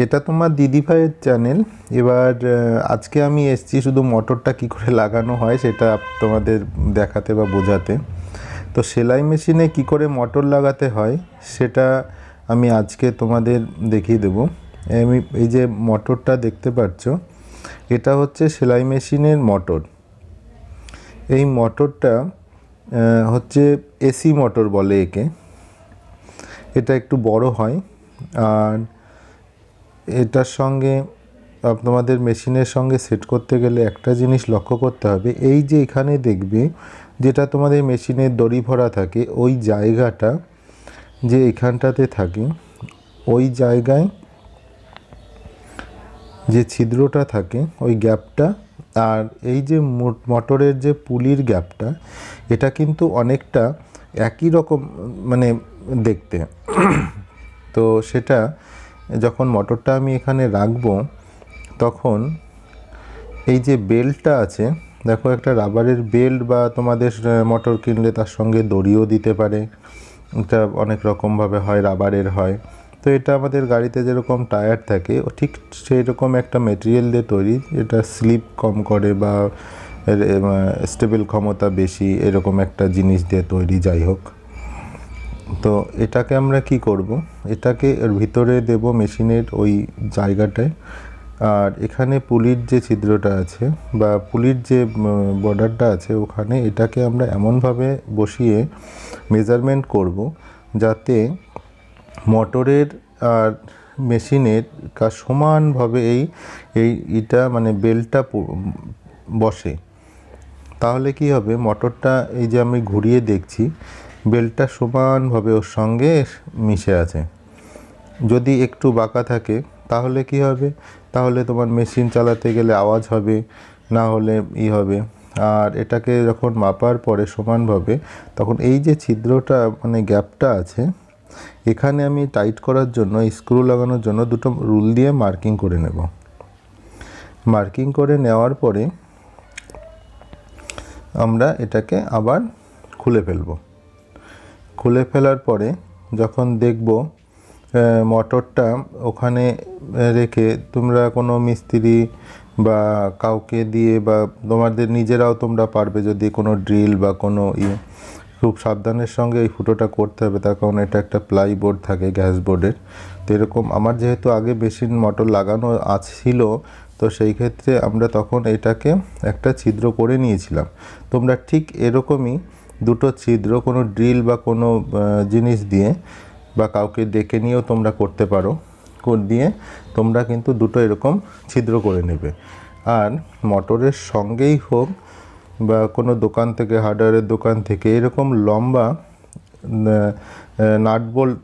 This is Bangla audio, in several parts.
এটা তোমার দিদিভাইয়ের চ্যানেল এবার আজকে আমি এসছি শুধু মোটরটা কি করে লাগানো হয় সেটা তোমাদের দেখাতে বা বোঝাতে। তো সেলাই মেশিনে কি করে মোটর লাগাতে হয় সেটা আমি আজকে তোমাদের দেখিয়ে দেবো। আমি এই যে মোটরটা দেখতে পাচ্ছ, এটা হচ্ছে সেলাই মেশিনের মোটর। এই মোটরটা হচ্ছে এসি মোটর বলে একে। এটা একটু বড় হয়। আর এটার সঙ্গে তোমাদের মেশিনের সঙ্গে সেট করতে গেলে একটা জিনিস লক্ষ্য করতে হবে। এই যে এখানে দেখবে, যেটা তোমাদের মেশিনের দড়ি ভরা থাকে, ওই জায়গাটা যে এখানটাতে থাকে, ওই জায়গায় যে ছিদ্রটা থাকে, ওই গ্যাপটা, আর এই যে মোটরের যে পুলির গ্যাপটা, এটা কিন্তু অনেকটা একই রকম মানে দেখতে। তো সেটা যখন মোটরটা আমি এখানে রাখব, তখন এই যে বেল্টটা আছে, দেখো একটা রাবারের বেল্ট বা তোমাদের মোটর কিনলে তার সঙ্গে দড়িও দিতে পারে। এটা অনেক রকমভাবে হয় রাবারের হয়। তো এটা আমাদের গাড়িতে যেরকম টায়ার থাকে ঠিক সেই রকম একটা মেটেরিয়াল দিয়ে তৈরি। এটা স্লিপ কম করে বা স্টেবল ক্ষমতা বেশি, এরকম একটা জিনিস দিয়ে তৈরি, যাই হোক। তো এটাকে আমরা কি করব? এটাকে এর ভিতরে দেব মেশিনের ওই জায়গাটায়। আর এখানে পুলির যে ছিদ্রটা আছে বা পুলির যে বর্ডারটা আছে, ওখানে এটাকে আমরা এমনভাবে বসিয়ে মেজারমেন্ট করব যাতে মোটরের আর মেশিনের কাজ সমানভাবে এই এই এটা মানে বেলটা বসে। তাহলে কি হবে? মোটরটা এই যে আমি ঘুরিয়ে দেখছি বেলটা সমানভাবে ওর সঙ্গে মিশে আছে। যদি একটু বাঁকা থাকে, তাহলে কি হবে? তাহলে তোমার মেশিন চালাতে গেলে আওয়াজ হবে, না হলে ই হবে। আর এটাকে যখন মাপার পরে সমানভাবে, তখন এই যে ছিদ্রটা মানে গ্যাপটা আছে, এখানে আমি টাইট করার জন্য, স্ক্রু লাগানোর জন্য দুটো রুল দিয়ে মার্কিং করে নেব। মার্কিং করে নেওয়ার পরে আমরা এটাকে আবার খুলে ফেলব। খুলে ফেলার পরে যখন দেখব মোটরটা ওখানে রেখে তোমরা কোনো মিস্ত্রি বা কাউকে দিয়ে বা তোমাদের নিজেরাও তোমরা পারবে যদি কোনো ড্রিল বা কোনো ইয়ে খুব সাবধানের সঙ্গে এই ফুটোটা করতে হবে। তার কারণ এটা একটা প্লাই বোর্ড থাকে, গ্যাস বোর্ডের। তো এরকম আমার যেহেতু আগে মেশিন মোটর লাগানো ছিল, তো সেই ক্ষেত্রে আমরা তখন এটাকে একটা ছিদ্র করে নিয়েছিলাম। তোমরা ঠিক এরকমই দুটো ছিদ্র, কোনো ড্রিল বা কোনো জিনিস দিয়ে বা কাউকে ডেকে নিয়েও তোমরা করতে পারো। দিয়ে তোমরা কিন্তু দুটো এরকম ছিদ্র করে নেবে। আর মোটরের সঙ্গেই হোক বা কোনো দোকান থেকে, হার্ডওয়্যারের দোকান থেকে এরকম লম্বা নাট বোল্ট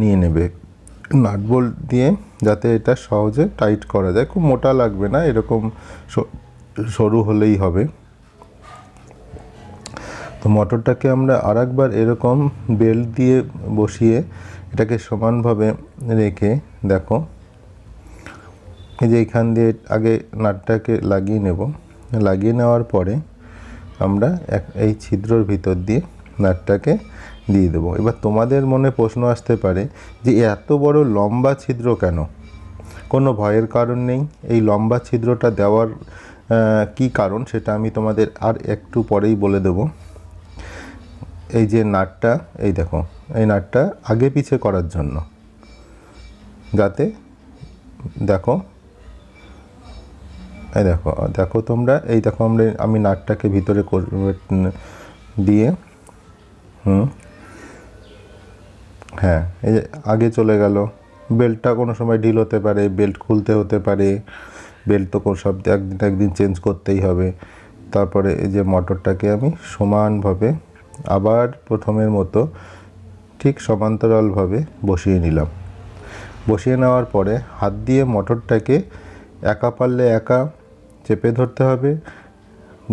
নিয়ে নেবে। নাট বোল্ট দিয়ে যাতে এটা সহজে টাইট করা যায়। খুব মোটা লাগবে না, এরকম সরু হলেই হবে। তো মোটরটাকে আমরা আরেকবার এরকম বেল্ট দিয়ে বসিয়ে এটাকে সমানভাবে রেখে, দেখো, এই যে এখান দিয়ে আগে নাটটাকে লাগিয়ে নেব। লাগিয়ে নেওয়ার পরে আমরা এক, এই ছিদ্রর ভিতর দিয়ে নাটটাকে দিয়ে দেবো। এবার তোমাদের মনে প্রশ্ন আসতে পারে যে এত বড় লম্বা ছিদ্র কেন? কোনো ভয়ের কারণ নেই। এই লম্বা ছিদ্রটা দেওয়ার কি কারণ সেটা আমি তোমাদের আর একটু পরেই বলে দেবো। এই যে নাটটা, এই দেখো, এই নাটটা আগে পিছে করার জন্য। যাতে, দেখো, এই দেখো দেখো তোমরা, এই দেখো আমরা, আমি নাটটাকে ভিতরে দিয়ে, হুম হ্যাঁ এই যে আগে চলে গেল। বেল্টটা কোনো সময় ঢিল হতে পারে, বেল্ট খুলতে হতে পারে, বেল্ট তো কোনো সব একদিন একদিন চেঞ্জ করতেই হবে। তারপরে এই যে মোটরটাকে আমি সমানভাবে আবার প্রথমের মতো ঠিক সমান্তরালভাবে বসিয়ে নিলাম। বসিয়ে নেওয়ার পরে হাত দিয়ে মোটরটাকে একা পারলে একা চেপে ধরতে হবে,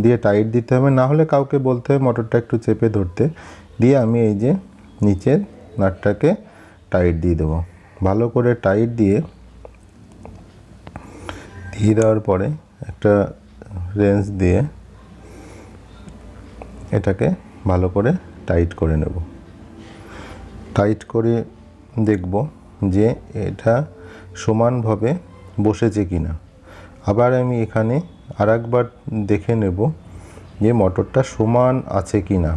দিয়ে টাইট দিতে হবে, না হলে কাউকে বলতে হবে মোটরটা একটু চেপে ধরতে। দিয়ে আমি এই যে নিচের নাটটাকে টাইট দিয়ে দেবো। ভালো করে টাইট দিয়ে দিয়ে দেওয়ার পরে একটা রেঞ্জ দিয়ে এটাকে ভালো করে টাইট করে নেব। টাইট করে দেখব যে এটা সমানভাবে বসেছে কি না আবার আমি এখানে আর একবার দেখে নেব যে মোটরটা সমান আছে কি না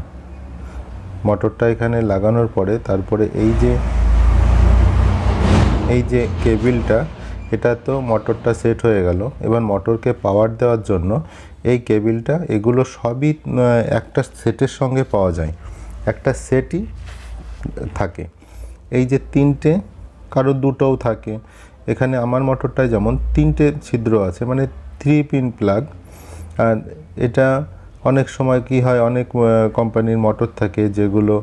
মোটরটা এখানে লাগানোর পরে তারপরে এই যে এই যে কেবিলটা এটা তো মোটরটা সেট হয়ে গেল। এবার মোটরকে পাওয়ার দেওয়ার জন্য এই কেবিলটা, এগুলো সবই একটা সেটের সঙ্গে পাওয়া যায়। একটা সেটই থাকে। এই যে তিনটে, কারও দুটোও থাকে। এখানে আমার মোটরটায় যেমন তিনটে ছিদ্র আছে মানে থ্রি পিন প্লাগ আর এটা অনেক সময় কি হয়, অনেক কোম্পানির মোটর থাকে যেগুলো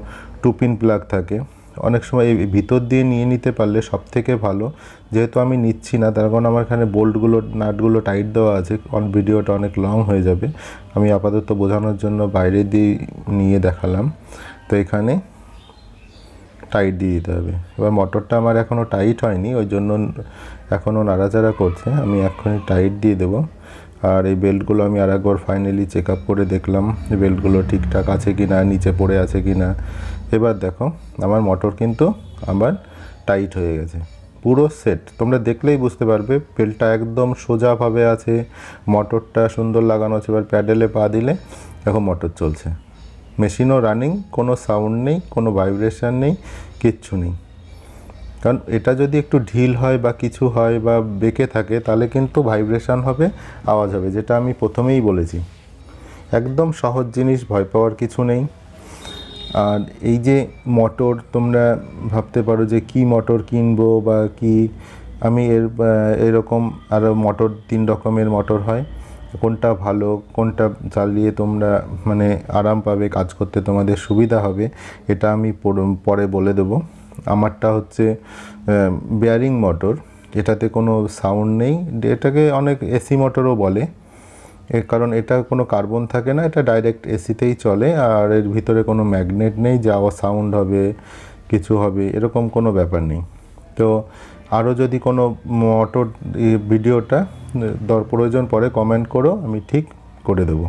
টু পিন প্লাগ থাকে। অনেক সময় এই ভিতর দিয়ে নিয়ে নিতে পারলে সব থেকে ভালো। যেহেতু আমি নিচ্ছি না, তার কারণ আমার এখানে বোল্টগুলো, নাটগুলো টাইট দেওয়া আছে। অন ভিডিওটা অনেক লং হয়ে যাবে। আমি আপাতত বোঝানোর জন্য বাইরে দিয়ে নিয়ে দেখালাম। তো এখানে টাইট দিয়ে দিতে হবে। এবার মোটরটা আমার এখনও টাইট হয়নি, ওই জন্য এখনও নাড়াচাড়া করছে। আমি এক্ষুনি টাইট দিয়ে দেবো। আর এই বেল্টগুলো আমি আর একবার ফাইনালি চেক আপ করে দেখলাম বেল্টগুলো ঠিকঠাক আছে কি না নিচে পড়ে আছে কি না এবার দেখো, আমার মোটর কিন্তু আবার টাইট হয়ে গেছে। পুরো সেট তোমরা দেখলেই বুঝতে পারবে পেলটা একদম সোজাভাবে আছে মোটরটা সুন্দর লাগানো আছে, এবার প্যাডেলে পা দিলে এখন মোটর চলছে। মেশিনও রানিং কোনো সাউন্ড নেই, কোনো ভাইব্রেশান নেই, কিচ্ছু নেই। কারণ এটা যদি একটু ঢিল হয় বা কিছু হয় বা বেঁকে থাকে, তাহলে কিন্তু ভাইব্রেশান হবে, আওয়াজ হবে, যেটা আমি প্রথমেই বলেছি। একদম সহজ জিনিস, ভয় পাওয়ার কিছু নেই। আর এই যে মোটর তোমরা ভাবতে পারো যে কি মোটর কিনবো বা কি, আমি এর এরকম আরও মোটর তিন রকমের মোটর হয়। কোনটা ভালো, কোনটা চালিয়ে তোমরা মানে আরাম পাবে, কাজ করতে তোমাদের সুবিধা হবে, এটা আমি পরে বলে দেবো। আমারটা হচ্ছে বেয়ারিং মোটর এটাতে কোনো সাউন্ড নেই। এটাকে অনেক এসি মোটরও বলে। এর কারণ এটা কোনো কার্বন থাকে না, এটা ডাইরেক্ট এসিতেই চলে, আর এর ভিতরে কোনো ম্যাগনেট নেই, যাওয়া সাউন্ড হবে, কিছু হবে, এরকম কোনো ব্যাপার নেই। তো আরও যদি কোনো মোটর ভিডিওটা দর প্রয়োজন পরে কমেন্ট করো, আমি ঠিক করে দেবো।